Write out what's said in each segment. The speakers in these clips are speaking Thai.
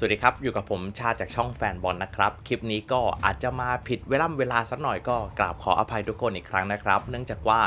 สวัสดีครับ อยู่กับผมชาจากช่องแฟนบอลนะครับ คลิปนี้ก็อาจจะมาผิดเวลาเวลาสักหน่อยก็กราบขออภัยทุกคนอีกครั้งนะครับ เนื่องจากว่า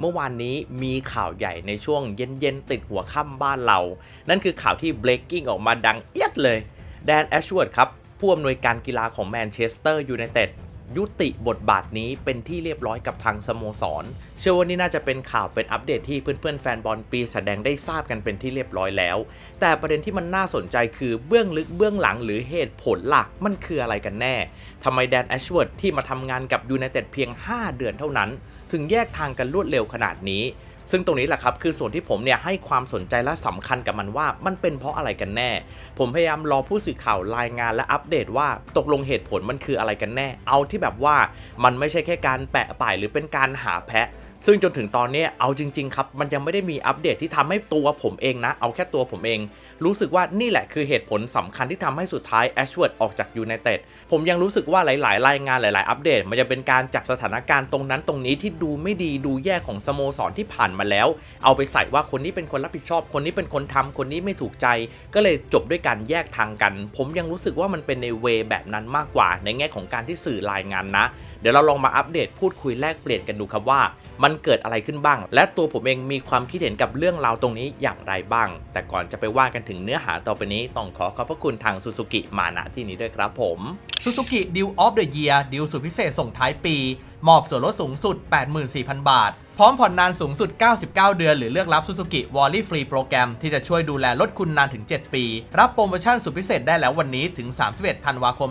เมื่อวานนี้มีข่าวใหญ่ในช่วงเย็นๆ ติดหัวค่ำบ้านเรา นั่นคือข่าวที่ breaking ออกมาดังเอียดเลย แดนแอชวอร์ดครับ ผู้อำนวยการกีฬาของแมนเชสเตอร์ยูไนเต็ด ยุติบทบาทนี้เป็นที่เรียบร้อยกับทางสโมสร เชื่อว่านี่น่าจะเป็นข่าวเป็นอัปเดตที่เพื่อนๆแฟนบอลปีแสดงได้ทราบกันเป็นที่เรียบร้อยแล้ว แต่ประเด็นที่มันน่าสนใจคือเบื้องลึกเบื้องหลังหรือเหตุผลหลักมันคืออะไรกันแน่ทำไมแดนแอชเวิร์ดที่มาทำงานกับยูไนเต็ดเพียง 5 เดือนเท่านั้น ถึงแยกทางกันรวดเร็วขนาดนี้ ซึ่งตรงนี้แหละครับคือส่วนที่ผมเนี่ยให้ความสนใจและสำคัญกับมันว่ามันเป็นเพราะอะไรกันแน่ ผมพยายามรอผู้สื่อข่าวรายงานและอัปเดตว่าตกลงเหตุผลมันคืออะไรกันแน่ เอาที่แบบว่ามันไม่ใช่แค่การแปะป่ายหรือเป็นการหาแพะ ซึ่งจนถึงตอนนี้เอาจริง ๆ ครับ มันยังไม่ได้มีอัปเดตที่ทำให้ตัวผมเองนะ เอาแค่ตัวผมเอง รู้สึกว่านี่แหละคือเหตุผลสำคัญที่ทำให้สุดท้ายแอชเวิร์ดออกจากยูไนเต็ดผมยังรู้สึกว่าหลาย ๆ รายงานหลาย ๆ อัปเดต มันจะเป็นการจับสถานการณ์ตรงนั้นตรงนี้ที่ดูไม่ดีดูแย่ของสโมสรที่ผ่านมาแล้ว เอาไปใส่ว่าคนนี้เป็นคนรับผิดชอบ คนนี้เป็นคนทำคนนี้ไม่ถูกใจ ก็เลยจบด้วยการแยกทางกัน ผมยังรู้สึกว่ามันเป็นในเวแบบนั้นมากกว่าในแง่ของการที่สื่อรายงานนะ เดี๋ยวเราลองมาอัปเดตพูดคุยแลกเปลี่ยนกันดูครับว่ามัันเกิดอะไรขึ้นบ้าง และตัวผมเองมีความคิดเห็นกับเรื่องราวตรงนี้อย่างไรบ้าง แต่ก่อนจะไปว่ากันถึงเนื้อหาต่อไปนี้ต้องขอขอบพระคุณทางซูซูกิมาณที่นี้ด้วยครับผมซูซูกิดิวออฟเดอะเยียร์ดิวสุดพิเศษส่งท้ายปีมอบส่วนลดสูงสุด 84,000 บาท พร้อมผ่อนนานสูงสุด 99 เดือน หรือเลือกรับ Suzuki Wally Free โปรแกรมที่จะช่วยดูแลรถคุณนานถึง 7 ปี รับโปรโมชั่นสุดพิเศษได้แล้ววันนี้ถึง 31 ธันวาคม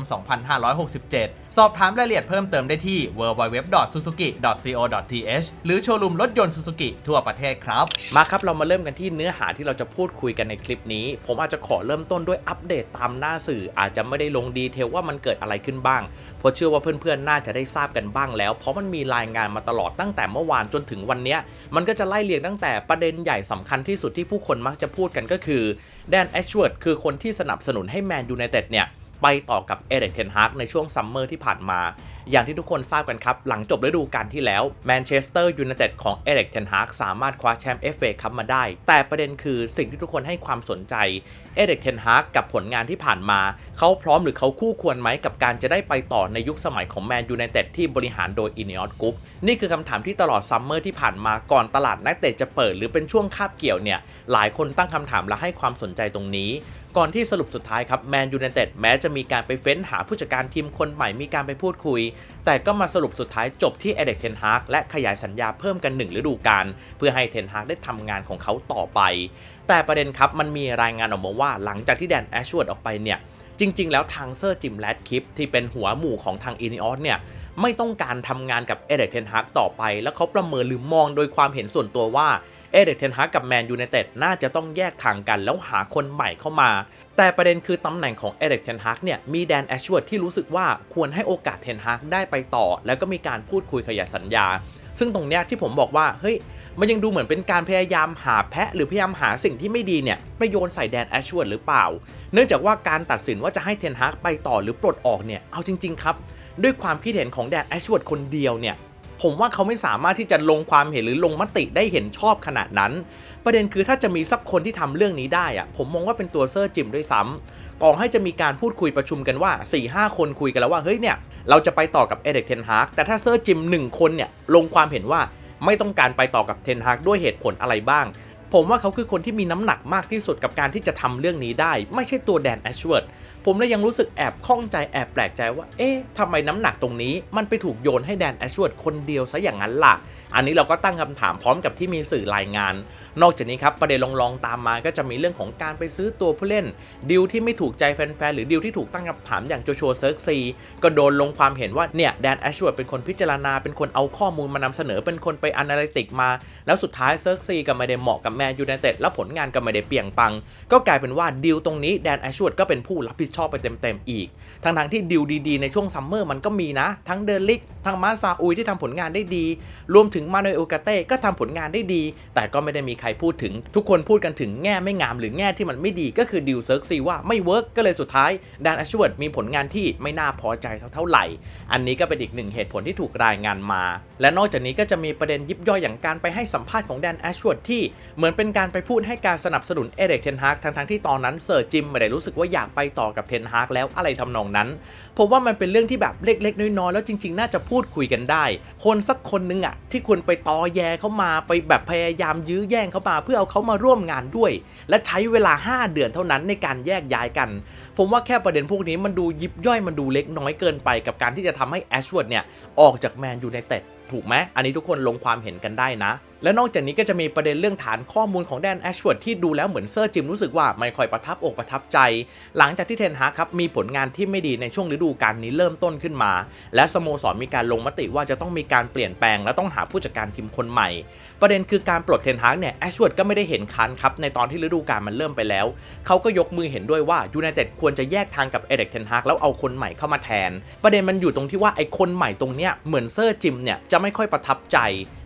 2567 สอบถามรายละเอียดเพิ่มเติมได้ที่ www.suzuki.co.th หรือโชว์รูมรถยนต์ Suzuki ทั่วประเทศครับ มาครับ เรามาเริ่มกันที่เนื้อหาที่เราจะพูดคุยกันในคลิปนี้ ผมอาจจะขอเริ่มต้นด้วยอัปเดตตามหน้าสื่อ อาจจะไม่ได้ลงดีเทลว่ามันเกิดอะไรขึ้นบ้างเพราะเชื่อว่าเพื่อนๆน่าจะได้ทราบกันบ้างแล้วเพราะมันมีรายงานมาตลอดตั้งแต่เมื่อวานจนถึงวันนี้มันก็จะไล่เรียงตั้งแต่ประเด็นใหญ่สำคัญที่สุดที่ผู้คนมักจะพูดกันก็คือแดนแอชเวิร์ดคือคนที่สนับสนุนให้แมนยูไนเต็ดเนี่ยไปต่อกับเอเดกเทนฮาร์กในช่วงซัมเมอร์ที่ผ่านมา อย่างที่ทุกคนทราบกันครับ หลังจบฤดูกาลที่แล้วแมนเชสเตอร์ยูไนเต็ดของเอเดกเทนฮากสามารถคว้าแชมป์เอฟเอคัพมาได้ แต่ประเด็นคือสิ่งที่ทุกคนให้ความสนใจเอเดกเทนฮากกับผลงานที่ผ่านมา เขาพร้อมหรือเขาคู่ควรไหมกับการจะได้ไปต่อในยุคสมัยของแมนยูไนเต็ดที่บริหารโดยอิน e อ s กรุ๊ปนี่คือคำถามที่ตลอดซัมเมอร์ที่ผ่านมาก่อนตลาดนักเตะจะเปิดหรือเป็นช่วงคาบเกี่ยวเนี่ยหลายคนตั้งคำถามและให้ความสนใจตรงนี้ก่อนที่สรุปสุดท้ายครับแมนยูไนเต็ดแม้จะมีการไปเฟ้นหาผู้จัดการทีมคนใหม่มีการไปพูดคุยแต่ก็มาสรุปสุดท้ายจบที่เอเดกเทนฮากและขยายสัญญาเพิ่มกันหนึ่งฤดูกาลเพื่อให้เทนฮากได้ทำงานของเขาต่อไป แต่ประเด็นครับมันมีรายงานออกมาว่าหลังจากที่แดนแอชวิร์ดออกไปเนี่ยจริง ๆ แล้วทางเซอร์จิมแรดคิปที่เป็นหัวหมู่ของทางอินิออสเนี่ยไม่ต้องการทำงานกับเอเดกเทนฮากต่อไป แล้วเขาประเมินหรือมองโดยความเห็นส่วนตัวว่า เอเดกเทนฮากกับแมนยูไนเต็ดน่าจะต้องแยกทางกันแล้วหาคนใหม่เข้ามา แต่ประเด็นคือตำแหน่งของเอเดกเทนฮากเนี่ยมีแดนแอชเวิร์ดที่รู้สึกว่าควรให้โอกาสเทนฮากได้ไปต่อ แล้วก็มีการพูดคุยขยายสัญญา ซึ่งตรงเนี้ยที่ผมบอกว่าเฮ้ยมันยังดูเหมือนเป็นการพยายามหาแพะ หรือพยายามหาสิ่งที่ไม่ดีเนี่ยไปโยนใส่แดนแอชเวิร์ดหรือเปล่า เนื่องจากว่าการตัดสินว่าจะให้เทนฮากไปต่อหรือปลดออกเนี่ยเอาจริง ๆ ครับด้วยความคิดเห็นของแดนแอชเวิร์ดคนเดียวเนี่ย ผมว่าเขาไม่สามารถที่จะลงความเห็นหรือลงมติได้เห็นชอบขนาดนั้น ประเด็นคือถ้าจะมีสักคนที่ทำเรื่องนี้ได้อะผมมองว่าเป็นตัวเซอร์จิมด้วยซ้ำต่อให้จะมีการพูดคุยประชุมกันว่า 4-5 คนคุยกันแล้วว่า เฮ้ยเนี่ย เราจะไปต่อกับเอเด็กเทนฮากแต่ถ้าเซอร์จิม1คนเนี่ยลงความเห็นว่าไม่ต้องการไปต่อกับเทนฮากด้วยเหตุผลอะไรบ้าง ผมว่าเขาคือคนที่มีน้ำหนักมากที่สุดกับการที่จะทำเรื่องนี้ได้ ไม่ใช่ตัวแดนแอชเวิร์ด ผมเลยยังรู้สึกแอบข้องใจแอบแปลกใจว่า เอ๊ะทำไมน้ำหนักตรงนี้ มันไปถูกโยนให้แดนแอชวิดคนเดียวซะอย่างนั้นล่ะ อันนี้เราก็ตั้งคำถามพร้อมกับที่มีสื่อรายงาน นอกจากนี้ครับประเด็นลองๆตามมาก็จะมีเรื่องของการไปซื้อตัวผู้เล่นดีลที่ไม่ถูกใจแฟนๆหรือดีลที่ถูกตั้งคำถามอย่างโจชัวเซิร์กซีก็โดนลงความเห็นว่าเนี่ยแดนแอชเวิร์ดเป็นคนพิจารณาเป็นคนเอาข้อมูลมานำเสนอเป็นคนไปอนาลิติกมา แล้วสุดท้ายเซิร์กซีก็ไม่ได้เหมาะกับแมนยูไนเต็ดแล้วผลงานก็ไม่ได้เปี่ยงปัง ก็กลายเป็นว่าดีลตรงนี้แดนแอชเวิร์ดก็เป็นผู้รับผิดชอบไปเต็มๆอีกทั้งๆที่ดีลดีๆในช่วงซัมเมอร์มันก็มีนะ ทั้งเดลิกทั้งมาซาอุยที่ทำผลงานได้ดี รวมถึงมาโนเอลกาเต้ก็ทำผลงานได้ดี แต่ก็ไม่ได้มีใครพูดถึง ทุกคนพูดกันถึงแง่ไม่งามหรือแง่ที่มันไม่ดีก็คือดิวเซิร์กซีว่าไม่เวิร์กก็เลยสุดท้ายดานแอชเวิร์ดมีผลงานที่ไม่น่าพอใจสักเท่าไหร่ อันนี้ก็เป็นอีกหนึ่งเหตุผลที่ถูกรายงานมา และนอกจากนี้ก็จะมีประเด็นยิบย่อยอย่างการไปให้สัมภาษณ์ของแดนแอชเวิร์ดที่เหมือนเป็นการไปพูดให้การสนับสนุนเอเดกเทนฮากทั้งๆที่ตอนนั้นเซอร์จิมไม่ได้รู้สึกว่าอยากไปต่อกับเทนฮากแล้วอะไรทำนองนั้นผมว่ามันเป็นเรื่องที่แบบเล็กๆน้อยๆแล้วจริง ๆ น่าจะพูดคุยกันได้ คนสักคนนึงอะที่คุณไปตอแยเข้ามาไปแบบพยายามยื้อแย่งเข้ามาเพื่อเอาเขามาร่วมงานด้วย และใช้เวลา 5 เดือนเท่านั้นในการแยกย้ายกัน ผมว่าแค่ประเด็นพวกนี้มันดูยิบย่อยมันดูเล็กน้อยเกินไปกับการที่จะทำให้แอชเวิร์ดเนี่ยออกจากแมนยูไนเต็ด ถูกไหมอันนี้ทุกคนลงความเห็นกันได้นะ และนอกจากนี้ก็จะมีประเด็นเรื่องฐานข้อมูลของแดนแอชเวิร์ดที่ดูแล้วเหมือนเซอร์จิมรู้สึกว่าไม่ค่อยประทับอกประทับใจ หลังจากที่เทนฮาครับมีผลงานที่ไม่ดีในช่วงฤดูกาลนี้เริ่มต้นขึ้นมา และสโมสรมีการลงมติว่าจะต้องมีการเปลี่ยนแปลง และต้องหาผู้จัดการทีมคนใหม่ ประเด็นคือการปลดเทนฮากเนี่ยแอชเวิร์ดก็ไม่ได้เห็นคันครับในตอนที่ฤดูกาลมันเริ่มไปแล้ว เขาก็ยกมือเห็นด้วยว่ายูไนเต็ดควรจะแยกทางกับเอเด็กเทนฮากแล้วเอาคนใหม่เข้ามาแทน ประเด็นมันอยู่ตรงที่ว่าไอ้คนใหม่ตรงเนี้ยเหมือนเซอร์จิมเนี่ยจะะไม่ค่อยประทับใจ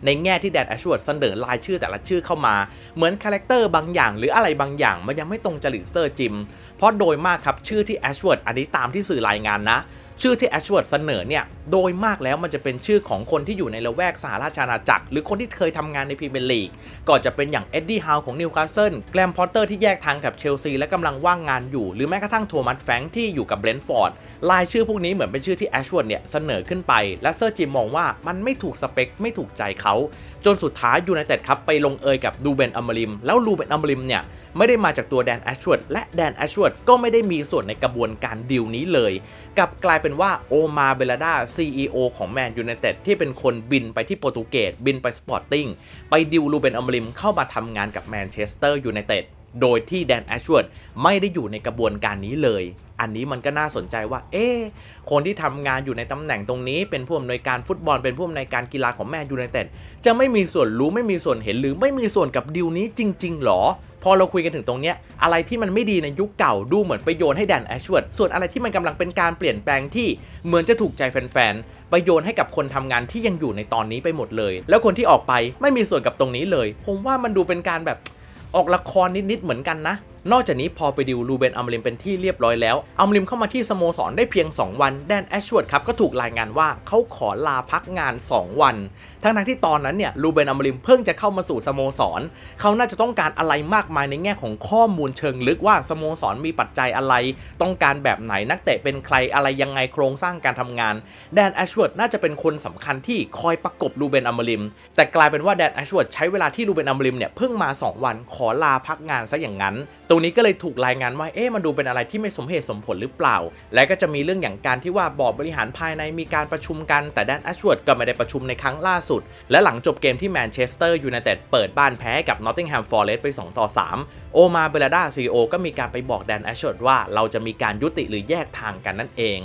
ในแง่ที่แดนแอชเวิร์ดเสนอรายชื่อแต่ละชื่อเข้ามา เหมือนคาแรคเตอร์บางอย่าง หรืออะไรบางอย่างมันยังไม่ตรงจริตเซอร์จิม เพราะโดยมากครับชื่อที่แอชเวิร์ดอันนี้ตามที่สื่อรายงานนะ ชื่อที่แอชเวิร์ดเสนอเนี่ยโดยมากแล้วมันจะเป็นชื่อของคนที่อยู่ในละแวกสหราชอาณาจักร หรือคนที่เคยทำงานในพรีเมียร์ลีกก็จะเป็นอย่างเอ็ดดี้ฮาวของนิวคาสเซิลแกรมพอตเตอร์ที่แยกทางกับเชลซีและกำลังว่างงานอยู่ หรือแม้กระทั่งโทมัสแฟงที่อยู่กับเบรนท์ฟอร์ดรายชื่อพวกนี้เหมือนเป็นชื่อที่แอชเวิร์ดเนี่ยเสนอขึ้นไป และเซอร์จิมมองว่ามันไม่ถูกสเปคไม่ถูกใจเขา จนสุดท้ายยูไนเต็ดครับไปลงเอยกับดูเบนอัมริม แล้วลูเบนอัมริมเนี่ยไม่ได้มาจากตัวแดนแอชวิร์ดและแดนแอชวิร์ดก็ไม่ได้มีส่วนในกระบวนการดีลนี้เลยกลับกลายเป็นว่าโอมาเบลาดา CEO ของแมนยูไนเต็ดที่เป็นคนบินไปที่โปรตุเกสบินไปสปอร์ติ้งไปดิวลูเบนอัมริมเข้ามาทำงานกับแมนเชสเตอร์ยูไนเต็ด โดยที่แดนแอชเวิร์ดไม่ได้อยู่ในกระบวนการนี้เลย อันนี้มันก็น่าสนใจว่า เอ๊คนที่ทำงานอยู่ในตำแหน่งตรงนี้ เป็นผู้อำนวยการฟุตบอล เป็นผู้อำนวยการกีฬาของแมนยูไนเต็ดจะไม่มีส่วนรู้ไม่มีส่วนเห็นหรือไม่มีส่วนกับดีลนี้จริง ๆหรอ พอเราคุยกันถึงตรงเนี้ยอะไรที่มันไม่ดีในยุคเก่าดูเหมือนไปโยนให้แดนแอชเวิร์ดส่วนอะไรที่มันกำลังเป็นการเปลี่ยนแปลงที่เหมือนจะถูกใจแฟนๆไปโยนให้กับคนทำงานที่ยังอยู่ในตอนนี้ไปหมดเลย แล้วคนที่ออกไปไม่มีส่วนกับตรงนี้เลย ผมว่ามันดูเป็นการแบบ ออกละครนิดๆเหมือนกันนะ นอกจากนี้พอไปดิวลูเบนอัมริมเป็นที่เรียบร้อยแล้ว อัมริมเข้ามาที่สโมสรได้เพียง 2 วัน แดนแอชเวิร์ดครับก็ถูกรายงานว่าเขาขอลาพักงาน 2 วัน ทั้งๆที่ตอนนั้นเนี่ยลูเบนอัมริมเพิ่งจะเข้ามาสู่สโมสร เขาน่าจะต้องการอะไรมากมายในแง่ของข้อมูลเชิงลึกว่าสโมสรมีปัจจัยอะไร ต้องการแบบไหนนักเตะเป็นใครอะไรยังไงโครงสร้างการทำงาน แดนแอชเวิร์ดน่าจะเป็นคนสำคัญที่คอยประกบลูเบนอัมริม แต่กลายเป็นว่าแดนแอชเวิร์ดใช้เวลาที่ลูเบนอัมริมเนี่ยเพิ่งมา 2 วันขอลาพักงานซะอย่างนั้นตรงนี้ก็เลยถูกรายงานว่าเอ๊ะมันดูเป็นอะไรที่ไม่สมเหตุสมผลหรือเปล่า และก็จะมีเรื่องอย่างการที่ว่าบอร์ดบริหารภายในมีการประชุมกันแต่แดนแอชเวิร์ดก็ไม่ได้ประชุมในครั้งล่าสุด และหลังจบเกมที่แมนเชสเตอร์ยูไนเต็ดเปิดบ้านแพ้กับนอตติงแฮมฟอร์เรสต์ไป 2 ต่อ 3 โอมาเบลดาซีโอก็มีการไปบอกแดนแอชเวิร์ดว่าเราจะมีการยุติหรือแยกทางกันนั่นเอง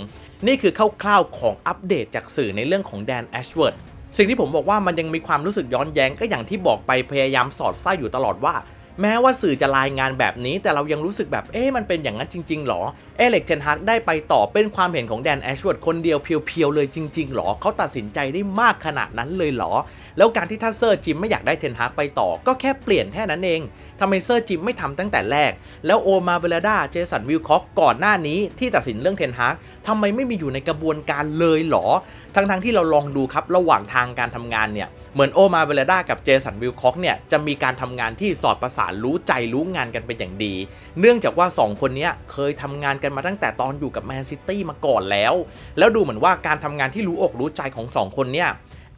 นี่คือคร่าวๆของอัปเดตจากสื่อในเรื่องของแดนแอชเวิร์ดสิ่งที่ผมบอกว่ามันยังมีความรู้สึกย้อนแย้งก็อย่างที่บอกไปพยายามสอดไส้อยู่ตลอดว่า แม้ว่าสื่อจะรายงานแบบนี้ แต่เรายังรู้สึกแบบเอ๊ะมันเป็นอย่างนั้นจริง ๆ หรอ เอเล็กเทนฮากได้ไปต่อเป็นความเห็นของแดนแอชวิร์ดคนเดียวเพียวๆเลยจริง ๆ หรอเขาตัดสินใจได้มากขนาดนั้นเลยหรอ แล้วการที่ท่านเซอร์จิมไม่อยากได้เทนฮากไปต่อ ก็แค่เปลี่ยนแค่นั้นเองทำไมเซอร์จิมไม่ทำตั้งแต่แรก แล้วโอมาเบลดาเจสันวิลคอกก่อนหน้านี้ที่ตัดสินเรื่องเทนฮากทำไมไม่มีอยู่ในกระบวนการเลยหรอ ทั้งๆที่เราลองดูครับระหว่างทางการทำงานเนี่ย เหมือนโอมาเบลดากับเจสันวิลคอกเนี่ยจะมีการทำงานที่สอดประสานรู้ใจรู้งานกันเป็นอย่างดี เนื่องจากว่า 2 คนนี้เคยทำงานกันมาตั้งแต่ตอนอยู่กับแมนซิตี้มาก่อนแล้ว แล้วดูเหมือนว่าการทำงานที่รู้อกรู้ใจของ 2 คนเนี่ย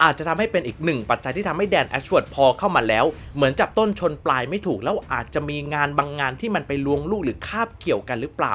อาจจะทำให้เป็นอีกหนึ่งปัจจัยที่ทำให้แดนแอชเวิร์ดพอเข้ามาแล้ว เหมือนจับต้นชนปลายไม่ถูก แล้วอาจจะมีงานบางงานที่มันไปลวงลูกหรือคาบเกี่ยวกันหรือเปล่า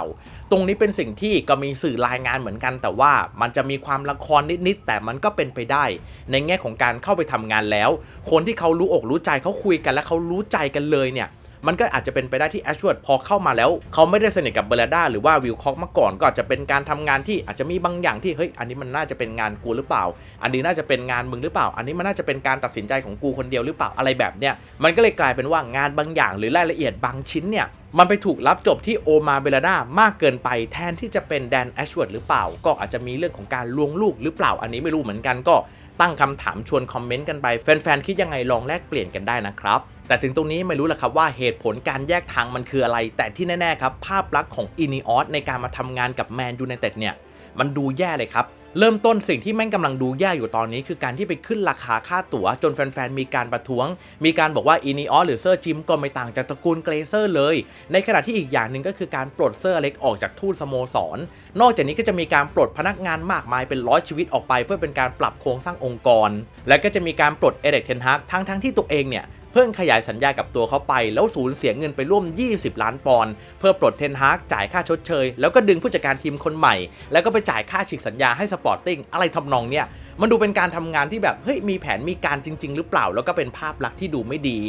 ตรงนี้เป็นสิ่งที่ก็มีสื่อรายงานเหมือนกัน แต่ว่ามันจะมีความละครนิดๆแต่มันก็เป็นไปได้ ในแง่ของการเข้าไปทำงานแล้ว คนที่เขารู้อกรู้ใจเขาคุยกันและเขารู้ใจกันเลยเนี่ย มันก็อาจจะเป็นไปได้ที่แอชเวิร์ดพอเข้ามาแล้ว เขาไม่ได้สนิทกับเบลดาหรือว่าวิลคอกมาก่อน ก็อาจจะเป็นการทำงานที่อาจจะมีบางอย่างที่เฮ้ยอันนี้มันน่าจะเป็นงานกูหรือเปล่า อันนี้น่าจะเป็นงานมึงหรือเปล่า อันนี้มันน่าจะเป็นการตัดสินใจของกูคนเดียวหรือเปล่าอะไรแบบเนี้ยมันก็เลยกลายเป็นว่างานบางอย่าง หรือรายละเอียดบางชิ้นเนี่ยมันไปถูกรับจบที่โอมาเบลดามากเกินไปแทนที่จะเป็นแดนแอชเวิร์ดหรือเปล่า ก็อาจจะมีเรื่องของการลวงลูกหรือเปล่าอันนี้ไม่รู้เหมือนกันก็ ตั้งคำถามชวนคอมเมนต์กันไป แฟนๆ คิดยังไงลองแลกเปลี่ยนกันได้นะครับ แต่ถึงตรงนี้ไม่รู้แหละครับว่าเหตุผลการแยกทางมันคืออะไร แต่ที่แน่ๆครับ ภาพลักษณ์ของอินิออสในการมาทำงานกับแมนยูไนเต็ดเนี่ย มันดูแย่เลยครับ เริ่มต้นสิ่งที่แม่งกำลังดูแย่อยู่ตอนนี้ คือการที่ไปขึ้นราคาค่าตั๋ว จนแฟนๆ มีการประท้วง มีการบอกว่าอีนีออสหรือเซอร์จิมก็ไม่ต่างจากตระกูลเกรเซอร์เลย ในขณะที่อีกอย่างหนึ่งก็คือการปลดเซอร์อเล็กออกจากทูตสโมสร นอกจากนี้ก็จะมีการปลดพนักงานมากมายเป็นร้อยชีวิตออกไป เพื่อเป็นการปรับโครงสร้างองค์กร และก็จะมีการปลดเอเดกเทนฮักทั้งๆที่ตัวเองเนี่ย เพิ่งขยายสัญญากับตัวเขาไป แล้วสูญเสียเงินไปร่วม 20 ล้านปอนด์เพื่อปลดเทนฮากจ่ายค่าชดเชย แล้วก็ดึงผู้จัดการทีมคนใหม่ แล้วก็ไปจ่ายค่าฉีกสัญญาให้สปอร์ติ้งอะไรทำนองเนี่ยมันดูเป็นการทำงานที่แบบเฮ้ยมีแผนมีการจริง ๆ หรือเปล่า แล้วก็เป็นภาพลักษณ์ที่ดูไม่ดี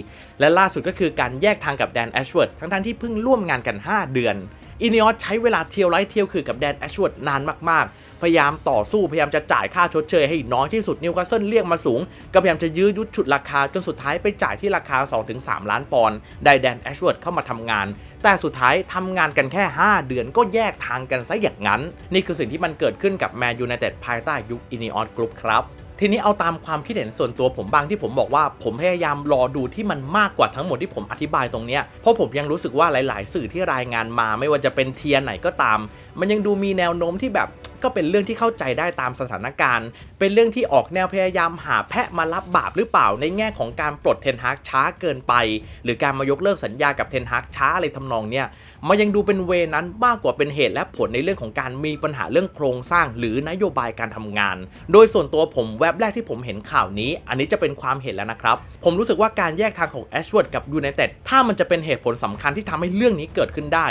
และล่าสุดก็คือการแยกทางกับแดนแอชเวิร์ดทั้งๆที่เพิ่งร่วมงานกัน 5 เดือนอินิออสใช้เวลาเที่ยวไล่เที่ยวคือกับแดนแอชเวิร์ดนานมากๆ พยายามต่อสู้พยายามจะจ่ายค่าชดเชยให้น้อยที่สุดนิวคาสเซิลเรียกมาสูง ก็พยายามจะยื้อยุดฉุดราคาจนสุดท้ายไปจ่ายที่ราคา 2-3 ล้านปอนด์ได้แดนแอชเวิร์ดเข้ามาทำงาน แต่สุดท้ายทำงานกันแค่ 5 เดือนก็แยกทางกันซะอย่างนั้น นี่คือสิ่งที่มันเกิดขึ้นกับแมนยูไนเต็ดภายใต้ยุคอินิออสกรุ๊ปครับทีนี้เอาตามความคิดเห็นส่วนตัวผมบางที่ผมบอกว่าผมพยายามรอดูที่มันมากกว่าทั้งหมดที่ผมอธิบายตรงเนี้ยเพราะผมยังรู้สึกว่าหลาย ๆ สื่อที่รายงานมา ไม่ว่าจะเป็นเทียร์ไหนก็ตาม มันยังดูมีแนวโน้มที่แบบ ก็เป็นเรื่องที่เข้าใจได้ตามสถานการณ์ เป็นเรื่องที่ออกแนวพยายามหาแพะมารับบาปหรือเปล่าในแง่ของการปลดเทนฮากช้าเกินไป หรือการมายกเลิกสัญญากับเทนฮากช้าอะไรทำนองเนี้ยมันยังดูเป็นเวนั้นมากกว่าเป็นเหตุและผลในเรื่องของการมีปัญหาเรื่องโครงสร้าง หรือนโยบายการทำงาน โดยส่วนตัวผมแวบแรกที่ผมเห็นข่าวนี้ อันนี้จะเป็นความเห็นแล้วนะครับ ผมรู้สึกว่าการแยกทางของแอชเวิร์ดกับยูไนเต็ดถ้ามันจะเป็นเหตุผลสำคัญที่ทำให้เรื่องนี้เกิดขึ้นได้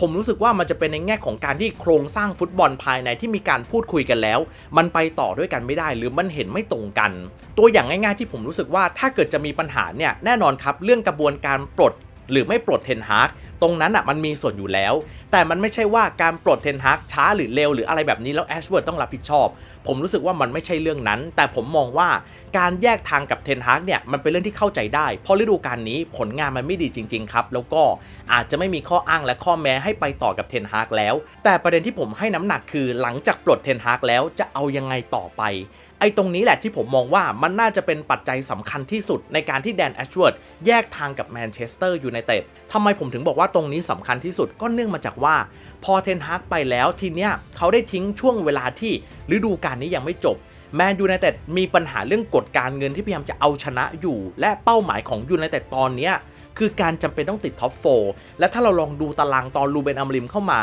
ผมรู้สึกว่ามันจะเป็นในแง่ของการที่โครงสร้างฟุตบอลภายในที่มีการพูดคุยกันแล้ว มันไปต่อด้วยกันไม่ได้ หรือมันเห็นไม่ตรงกัน ตัวอย่างง่าย ๆ ที่ผมรู้สึกว่าถ้าเกิดจะมีปัญหาเนี่ยแน่นอนครับเรื่องกระบวนการปลด หรือไม่ปลดเทนฮากตรงนั้นอะมันมีส่วนอยู่แล้ว แต่มันไม่ใช่ว่าการปลดเทนฮากช้าหรือเร็วหรืออะไรแบบนี้แล้วแอชเวิร์ดต้องรับผิดชอบ ผมรู้สึกว่ามันไม่ใช่เรื่องนั้น แต่ผมมองว่าการแยกทางกับเทนฮากเนี่ยมันเป็นเรื่องที่เข้าใจได้ เพราะฤดูกาลนี้ผลงานมันไม่ดีจริง ๆ ครับ แล้วก็อาจจะไม่มีข้ออ้างและข้อแม้ให้ไปต่อกับเทนฮากแล้ว แต่ประเด็นที่ผมให้น้ำหนักคือหลังจากปลดเทนฮากแล้วจะเอายังไงต่อไป ไอ้ตรงนี้แหละที่ผมมองว่ามันน่าจะเป็นปัจจัยสำคัญที่สุดในการที่แดนแอชเวิร์ดแยกทางกับแมนเชสเตอร์ยูไนเต็ดทำไมผมถึงบอกว่าตรงนี้สำคัญที่สุดก็เนื่องมาจากว่า พอเทนฮากไปแล้วทีเนี้ยเขาได้ทิ้งช่วงเวลาที่ฤดูกาลนี้ยังไม่จบแมนยูไนเต็ดมีปัญหาเรื่องกฎการเงินที่พยายามจะเอาชนะอยู่ และเป้าหมายของยูไนเต็ดตอนเนี้ยคือการจำเป็นต้องติดท็อปโฟและถ้าเราลองดูตารางตอนลูเบนอัมริมเข้ามา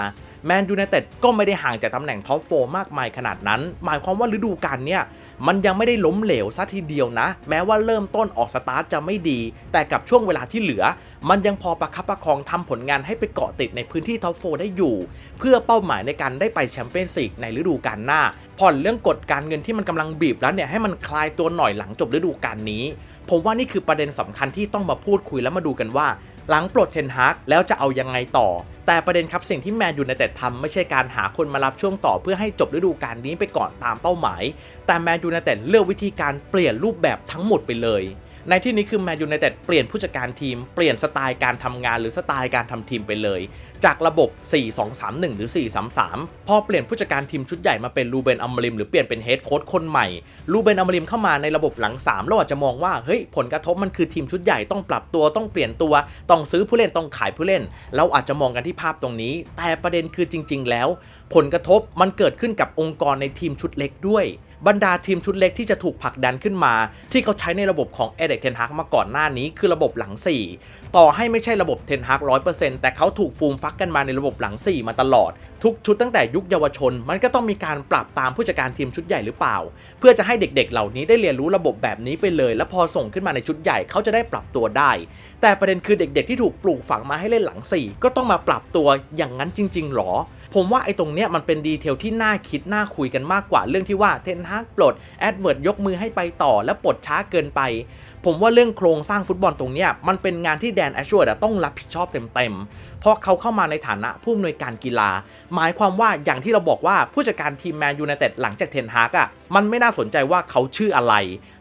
แมนยูไนเต็ดก็ไม่ได้ห่างจากตำแหน่งท็อปโฟมากมายขนาดนั้น หมายความว่าฤดูกาลเนี้ยมันยังไม่ได้ล้มเหลวซะทีเดียวนะ แม้ว่าเริ่มต้นออกสตาร์ทจะไม่ดี แต่กับช่วงเวลาที่เหลือ มันยังพอประคับประคองทำผลงานให้ไปเกาะติดในพื้นที่ท็อปโฟได้อยู่ เพื่อเป้าหมายในการได้ไปแชมเปี้ยนส์ลีกในฤดูกาลหน้า ผ่อนเรื่องกฎการเงินที่มันกำลังบีบแล้วเนี่ยให้มันคลายตัวหน่อยหลังจบฤดูกาลนี้ ผมว่านี่คือประเด็นสำคัญที่ต้องมาพูดคุยแล้วมาดูกันว่า หลังปลดเทนฮากแล้วจะเอายังไงต่อ แต่ประเด็นครับสิ่งที่แมนยูในเต็ดทำไม่ใช่การหาคนมารับช่วงต่อเพื่อให้จบฤดูกาลนี้ไปก่อนตามเป้าหมาย แต่แมนยูในเต็ดเลือกวิธีการเปลี่ยนรูปแบบทั้งหมดไปเลย ในที่นี้คือแมนยูไนเต็ดเปลี่ยนผู้จัดการทีม เปลี่ยนสไตล์การทำงานหรือสไตล์การทำทีมไปเลย จากระบบ 4-2-3-1 หรือ 4-3-3 พอเปลี่ยนผู้จัดการทีมชุดใหญ่มาเป็นลูเบนอัมริมหรือเปลี่ยนเป็นเฮดโค้ชคนใหม่ลูเบนอัมริมเข้ามาในระบบหลัง3เราอาจจะมองว่าเฮ้ยผลกระทบมันคือทีมชุดใหญ่ต้องปรับตัวต้องเปลี่ยนตัว ต้องซื้อผู้เล่นต้องขายผู้เล่น เราอาจจะมองกันที่ภาพตรงนี้ แต่ประเด็นคือจริง ๆ แล้ว ผลกระทบมันเกิดขึ้นกับองค์กรในทีมชุดเล็กด้วย บรรดาทีมชุดเล็กที่จะถูกผลักดันขึ้นมา ที่เขาใช้ในระบบของเอเด็กเทนฮักมาก่อนหน้านี้คือระบบหลัง 4 ต่อให้ไม่ใช่ระบบเทนฮักร้อยเปอร์เซ็นต์แต่เขาถูกฟูมฟักกันมาในระบบหลัง 4 มาตลอด ทุกชุดตั้งแต่ยุคเยาวชน มันก็ต้องมีการปรับตามผู้จัดการทีมชุดใหญ่หรือเปล่า เพื่อจะให้เด็กๆ เหล่านี้ได้เรียนรู้ระบบแบบนี้ไปเลย แล้วพอส่งขึ้นมาในชุดใหญ่เขาจะได้ปรับตัวได้ แต่ประเด็นคือเด็กๆ ที่ถูกปลูกฝังมาให้เล่นหลัง 4 ก็ต้องมาปรับตัวอย่างนั้นจริง ๆหรอ ผมว่าไอ้ตรงเนี้ยมันเป็นดีเทลที่น่าคิดน่าคุยกันมากกว่าเรื่องที่ว่าเทนฮากปลดแอดเวิร์ดยกมือให้ไปต่อและปลดช้าเกินไป ผมว่าเรื่องโครงสร้างฟุตบอลตรงนี้มันเป็นงานที่แดนแอชเวิร์ดต้องรับผิดชอบเต็มๆ เพราะเขาเข้ามาในฐานะผู้อำนวยการกีฬา หมายความว่าอย่างที่เราบอกว่าผู้จัดการทีมแมนยูไนเต็ดหลังจากเทนฮากอะมันไม่น่าสนใจว่าเขาชื่ออะไร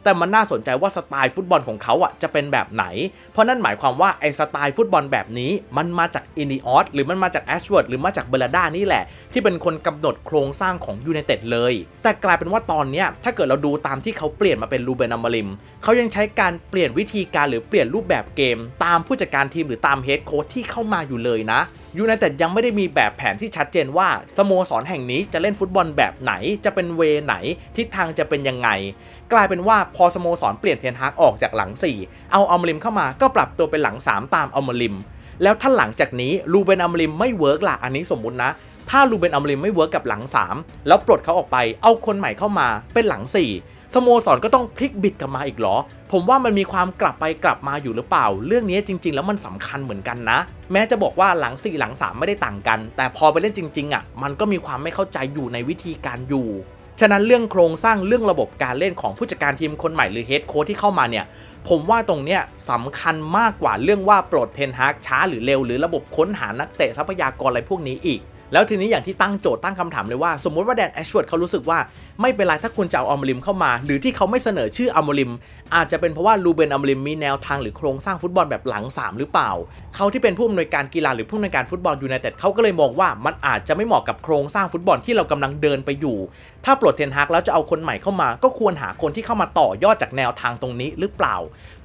แต่มันน่าสนใจว่าสไตล์ฟุตบอลของเขาอะจะเป็นแบบไหน เพราะนั่นหมายความว่าไอ้สไตล์ฟุตบอลแบบนี้มันมาจากอินิออสหรือมันมาจากแอชเวิร์ดหรือมาจากเบลดานี่แหละ ที่เป็นคนกำหนดโครงสร้างของยูไนเต็ดเลย แต่กลายเป็นว่าตอนเนี้ยถ้าเกิดเราดูตามที่เขาเปลี่ยนมาเป็นลูเบนอัมบริมเขายังใช้การเปลี่ยนวิธีการหรือเปลี่ยนรูปแบบเกม ตามผู้จัดการทีมหรือตามเฮดโค้ชที่เข้ามาอยู่เลยนะยูไนเต็ดยังไม่ได้มีแบบแผนที่ชัดเจนว่าสโมสรแห่งนี้จะเล่นฟุตบอลแบบไหนจะเป็นเวไหน ทิศทางจะเป็นยังไง กลายเป็นว่าพอสโมสรเปลี่ยนเทนฮากออกจากหลัง 4 เอาอัลมริมเข้ามาก็ปรับตัวเป็นหลัง 3 ตามอัลมริม แล้วถ้าหลังจากนี้ลูเบนอัมริมไม่เวิร์กล่ะอันนี้สมมุตินะถ้าลูเบนอัมริมไม่เวิร์กกับหลัง 3 แล้วปลดเขาออกไปเอาคนใหม่เข้ามาเป็นหลัง 4 สโมสรก็ต้องพลิกบิดกลับมาอีกหรอ ผมว่ามันมีความกลับไปกลับมาอยู่หรือเปล่า เรื่องนี้จริง ๆ แล้วมันสำคัญเหมือนกันนะ แม้จะบอกว่าหลัง 4 หลัง 3 ไม่ได้ต่างกัน แต่พอไปเล่นจริง ๆอะมันก็มีความไม่เข้าใจอยู่ในวิธีการอยู่ฉะนั้นเรื่องโครงสร้างเรื่องระบบการเล่นของผู้จัดการทีมคนใหม่หรือเฮดโค้ชที่เข้ามาเนี่ยผมว่าตรงเนี้ยสำคัญมากกว่าเรื่องว่าปลดเทนฮากช้าหรือเร็วหรือระบบค้นหานักเตะทรัพยากรอะไรพวกนี้อีก แล้วทีนี้อย่างที่ตั้งโจทย์ตั้งคำถามเลยว่า สมมติว่าแดนแอชเวิร์ดเขารู้สึกว่าไม่เป็นไรถ้าคุณจะเอาอัลมริมเข้ามา หรือที่เขาไม่เสนอชื่ออัลมริม อาจจะเป็นเพราะว่าลูเบนอัลมริมมีแนวทางหรือโครงสร้างฟุตบอลแบบหลัง 3 หรือเปล่า เขาที่เป็นผู้อำนวยการกีฬาหรือผู้อำนวยการฟุตบอลยูไนเต็ดเขาก็เลยมองว่ามันอาจจะไม่เหมาะกับโครงสร้างฟุตบอลที่เรากำลังเดินไปอยู่ ถ้าปลดเทนฮากแล้วจะเอาคนใหม่เข้ามา ก็ควรหาคนที่เข้ามาต่อยอดจากแนวทางตรงนี้หรือเปล่า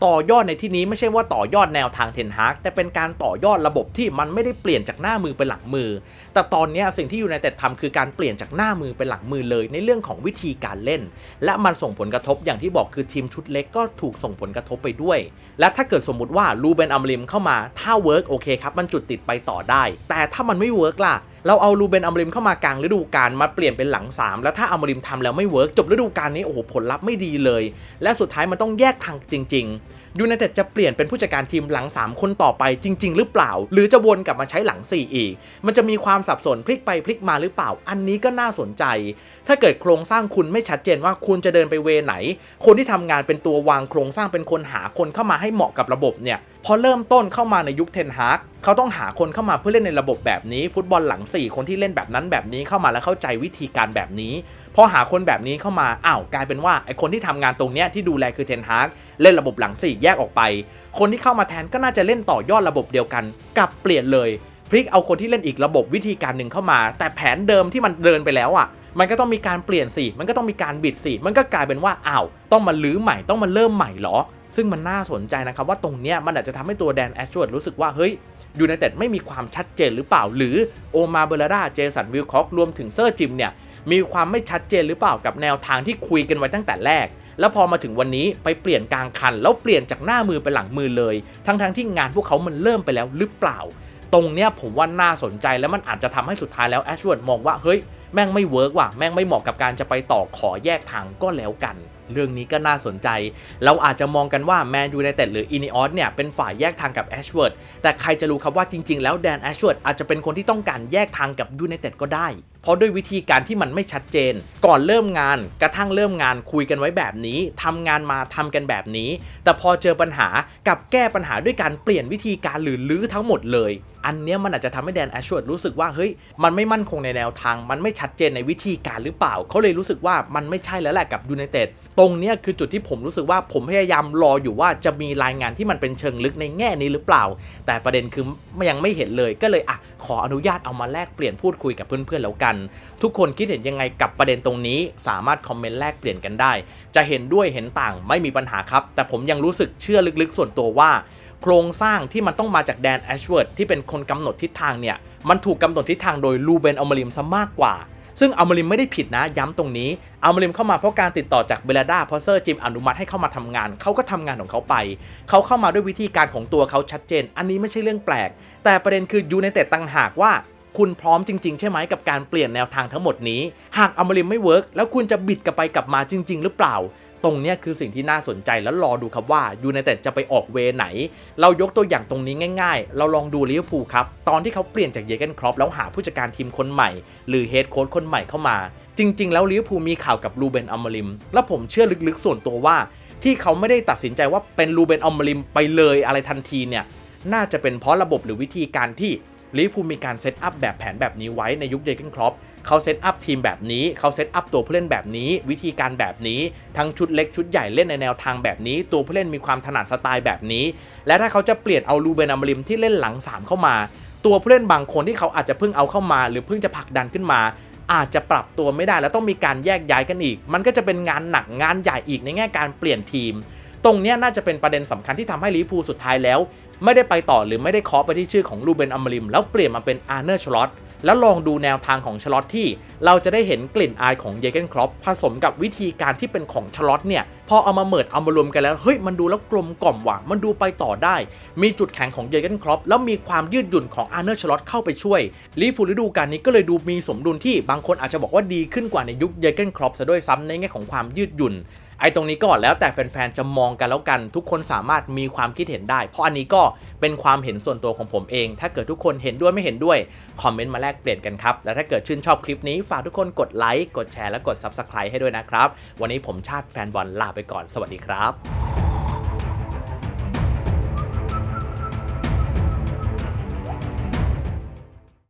ต่อยอดในที่นี้ไม่ใช่ว่าต่อยอดแนวทางเทนฮากแต่เป็นการต่อยอดระบบที่มันไม่ได้เปลี่ยนจากหน้ามือเป็นหลังมือ แต่ตอนนี้สิ่งที่อยูไนเต็ดทำคือการเปลี่ยนจากหน้ามือเป็นหลังมือเลย ในเรื่องของวิธีการเล่น และมันส่งผลกระทบอย่างที่บอกคือทีมชุดเล็กก็ถูกส่งผลกระทบไปด้วย และถ้าเกิดสมมุติว่าลูเบนอัมริมเข้ามาถ้าเวิร์กโอเคครับมันจุดติดไปต่อได้ แต่ถ้ามันไม่เวิร์กล่ะเราเอาลูเบนอัมริมเข้ามากลางฤดูกาลมาเปลี่ยนเป็นหลัง 3 แล้วถ้าอัมริมทำแล้วไม่เวิร์กจบฤดูกาลนี้โอ้โหผลลัพธ์ไม่ดีเลย และสุดท้ายมันต้องแยกทางจริงๆยูไนเต็ดจะเปลี่ยนเป็นผู้จัดการทีมหลัง 3 คนต่อไปจริง ๆ หรือเปล่า หรือจะวนกลับมาใช้หลัง 4 อีก มันจะมีความสับสนพลิกไปพลิกมาหรือเปล่า อันนี้ก็น่าสนใจ ถ้าเกิดโครงสร้างคุณไม่ชัดเจนว่าคุณจะเดินไปเวไหน คนที่ทำงานเป็นตัววางโครงสร้างเป็นคนหาคนเข้ามาให้เหมาะกับระบบเนี่ยพอเริ่มต้นเข้ามาในยุคเทนฮากเขาต้องหาคนเข้ามาเพื่อเล่นในระบบแบบนี้ ฟุตบอลหลัง 4 คนที่เล่นแบบนั้นแบบนี้เข้ามาแล้วเข้าใจวิธีการแบบนี้ พอหาคนแบบนี้เข้ามาอ้าวกลายเป็นว่าไอคนที่ทำงานตรงเนี้ยที่ดูแลคือเทนฮากเล่นระบบหลัง 4 แยกออกไป คนที่เข้ามาแทนก็น่าจะเล่นต่อยอดระบบเดียวกันกลับเปลี่ยนเลยพลิกเอาคนที่เล่นอีกระบบวิธีการหนึ่งเข้ามา แต่แผนเดิมที่มันเดินไปแล้วอะ มันก็ต้องมีการเปลี่ยนสิมันก็ต้องมีการบิดสิมันก็กลายเป็นว่าอ้าวต้องมาลื้อใหม่ต้องมาเริ่มใหม่เหรอ ซึ่งมันน่าสนใจนะครับว่าตรงเนี้ยมันอาจจะทำให้ตัวแดนแอชวดรู้สึกว่าเฮ้ย ยูไนเต็ดไม่มีความชัดเจนหรือเปล่า หรือโอมาเบอร์ดาเจสันวิลคอกรวมถึงเซอร์จิมเนี่ยมีความไม่ชัดเจนหรือเปล่ากับแนวทางที่คุยกันไว้ตั้งแต่แรก แล้วพอมาถึงวันนี้ไปเปลี่ยนกลางคัน แล้วเปลี่ยนจากหน้ามือไปหลังมือเลย ทั้งๆที่งานพวกเขามันเริ่มไปแล้วหรือเปล่า ตรงเนี้ยผมว่าน่าสนใจแล้วมันอาจจะทำให้สุดท้ายแล้วแอชเวิร์ดมองว่าเฮ้ย แม่งไม่เวิร์กว่ะแม่งไม่เหมาะกับการจะไปต่อขอแยกทางก็แล้วกัน เรื่องนี้ก็น่าสนใจ เราอาจจะมองกันว่าแมนยูไนเต็ดหรืออินิออสเนี่ยเป็นฝ่ายแยกทางกับแอชเวิร์ดแต่ใครจะรู้ครับว่าจริงๆ แล้วแดนแอชเวิร์ดอาจจะเป็นคนที่ต้องการแยกทางกับยูไนเต็ดก็ได้ เพราะด้วยวิธีการที่มันไม่ชัดเจน ก่อนเริ่มงานกระทั่งเริ่มงานคุยกันไว้แบบนี้ทำงานมาทำกันแบบนี้ แต่พอเจอปัญหากับแก้ปัญหาด้วยการเปลี่ยนวิธีการหรือลื้อทั้งหมดเลย อันเนี้ยมันอาจจะทำให้แดนแอชเวิร์ดรู้สึกว่าเฮ้ยมันไม่มั่นคงในแนวทาง มันไม่ชัดเจนในวิธีการหรือเปล่า เขาเลยรู้สึกว่ามันไม่ใช่แล้วแหละกับยูไนเต็ดตรงเนี้ยคือจุดที่ผมรู้สึกว่าผมพยายามรออยู่ว่าจะมีรายงานที่มันเป็นเชิงลึกในแง่นี้หรือเปล่า แต่ประเด็นคือยังไม่เห็นเลยก็เลยอะขออนุญาตเอามาแลกเปลี่ยนพูดคุยกับเพื่อนๆแล้วกันทุกคนคิดเห็นยังไงกับประเด็นตรงนี้ สามารถคอมเมนต์แลกเปลี่ยนกันได้ จะเห็นด้วยเห็นต่างไม่มีปัญหาครับ แต่ผมยังรู้สึกเชื่อลึกๆส่วนตัวว่า โครงสร้างที่มันต้องมาจากแดนแอชเวิร์ดที่เป็นคนกำหนดทิศทางเนี่ยมันถูกกำหนดทิศทางโดยลูเบนอมาริมซะมากกว่าซึ่งอัลมาริมไม่ได้ผิดนะย้ำตรงนี้อัลมาริมเข้ามาเพราะการติดต่อจากเบลดาเพราะเซอร์จิมอนุมัติให้เข้ามาทำงาน เขาก็ทำงานของเขาไป เขาเข้ามาด้วยวิธีการของตัวเขาชัดเจน อันนี้ไม่ใช่เรื่องแปลก แต่ประเด็นคือยูไนเต็ดต่างหากว่า คุณพร้อมจริง ๆ ใช่ไหมกับการเปลี่ยนแนวทางทั้งหมดนี้ หากอัลมริมไม่เวิร์กแล้วคุณจะบิดกลับไปกลับมาจริง ๆ หรือเปล่า ตรงนี้คือสิ่งที่น่าสนใจแล้วรอดูครับว่ายูไนเต็ดจะไปออกเวไหน เรายกตัวอย่างตรงนี้ง่าย ๆ เราลองดูลิเวอร์พูลครับ ตอนที่เขาเปลี่ยนจากเยเกนครอปแล้วหาผู้จัดการทีมคนใหม่ หรือเฮดโค้ชคนใหม่เข้ามา จริง ๆ แล้วลิเวอร์พูลมีข่าวกับลูเบนอัลมริม แล้วผมเชื่อลึกๆส่วนตัวว่า ที่เขาไม่ได้ตัดสินใจว่าเป็นลูเบนอัลมริมไปเลยอะไรทันทีเนี่ยน่าจะเป็นเพราะระบบหรือวิธีการที่ ลิเวอร์พูลมีการเซตอัพแบบแผนแบบนี้ไว้ในยุคเยเกนครอปเขาเซตอัพทีมแบบนี้เขาเซตอัพตัวผู้เล่นแบบนี้ วิธีการแบบนี้ทั้งชุดเล็กชุดใหญ่เล่นในแนวทางแบบนี้ ตัวผู้เล่นมีความถนัดสไตล์แบบนี้ และถ้าเขาจะเปลี่ยนเอาลูเบนอมริมที่เล่นหลัง 3 เข้ามา ตัวผู้เล่นบางคนที่เขาอาจจะเพิ่งเอาเข้ามา หรือเพิ่งจะผลักดันขึ้นมาอาจจะปรับตัวไม่ได้แล้วต้องมีการแยกย้ายกันอีก มันก็จะเป็นงานหนักงานใหญ่อีกในแง่การเปลี่ยนทีม ตรงนี้น่าจะเป็นประเด็นสำคัญที่ทำให้ลิเวอร์พูลสุดท้ายแล้ว ไม่ได้ไปต่อหรือไม่ได้เคาะไปที่ชื่อของลูเบนอัมริม แล้วเปลี่ยนมาเป็นอาร์เนอร์ชลอตแล้วลองดูแนวทางของชลอตที่ เราจะได้เห็นกลิ่นอายของเยเกนครอปผสมกับวิธีการที่เป็นของชลอตเนี่ย พอเอามาเมิดเอามารวมกันแล้ว เฮ้ย มันดูแล้วกลมกล่อมว่ะ มันดูไปต่อได้ มีจุดแข็งของเยเกนครอปแล้วมีความยืดหยุ่นของอาร์เนอร์ชลอตเข้าไปช่วยลิเวอร์พูลฤดูกาลนี้ก็เลยดูมีสมดุลที่บางคนอาจจะบอกว่าดีขึ้นกว่าในยุคเยเกนครอปซะด้วยซ้ำในแง่ของความยืดหยุ่น ไอ้ตรงนี้ก็แล้วแต่แฟนๆจะมองกันแล้วกัน ทุกคนสามารถมีความคิดเห็นได้ เพราะอันนี้ก็เป็นความเห็นส่วนตัวของผมเอง ถ้าเกิดทุกคนเห็นด้วยไม่เห็นด้วยคอมเมนต์มาแลกเปลี่ยนกันครับและถ้าเกิดชื่นชอบคลิปนี้ฝากทุกคนกดไลค์กดแชร์และกด Subscribe ให้ด้วยนะครับวันนี้ผมชาติแฟนบอลลาไปก่อนสวัสดีครับ